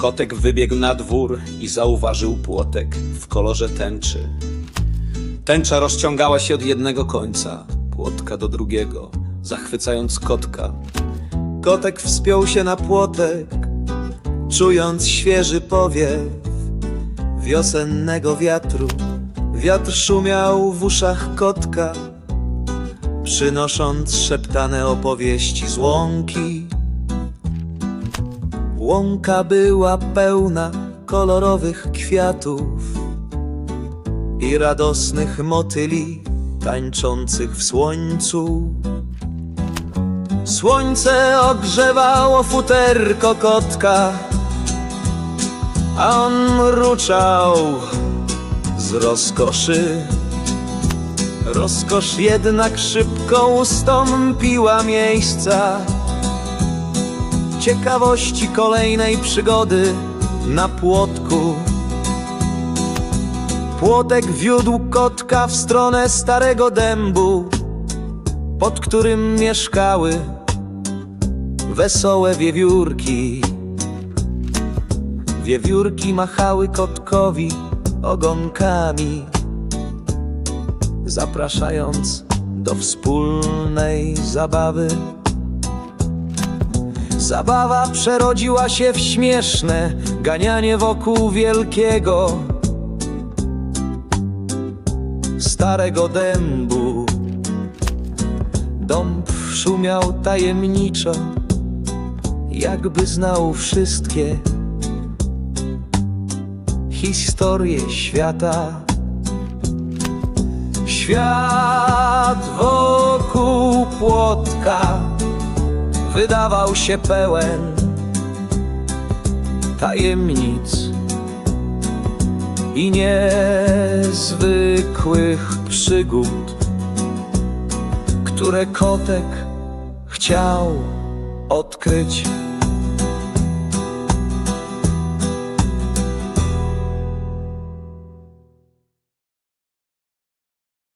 Kotek wybiegł na dwór i zauważył płotek w kolorze tęczy. Tęcza rozciągała się od jednego końca, płotka do drugiego, zachwycając kotka. Kotek wspiął się na płotek, czując świeży powiew wiosennego wiatru. Wiatr szumiał w uszach kotka, przynosząc szeptane opowieści z łąki. Łąka była pełna kolorowych kwiatów i radosnych motyli tańczących w słońcu. Słońce ogrzewało futerko kotka, a on mruczał z rozkoszy. Rozkosz jednak szybko ustąpiła miejsca ciekawości kolejnej przygody na płotku. Płotek wiódł kotka w stronę starego dębu, pod którym mieszkały wesołe wiewiórki. Wiewiórki machały kotkowi ogonkami, zapraszając do wspólnej zabawy. Zabawa przerodziła się w śmieszne ganianie wokół wielkiego starego dębu. Dąb szumiał tajemniczo, jakby znał wszystkie historie świata. Świat wokół płotka wydawał się pełen tajemnic i niezwykłych przygód, które kotek chciał odkryć.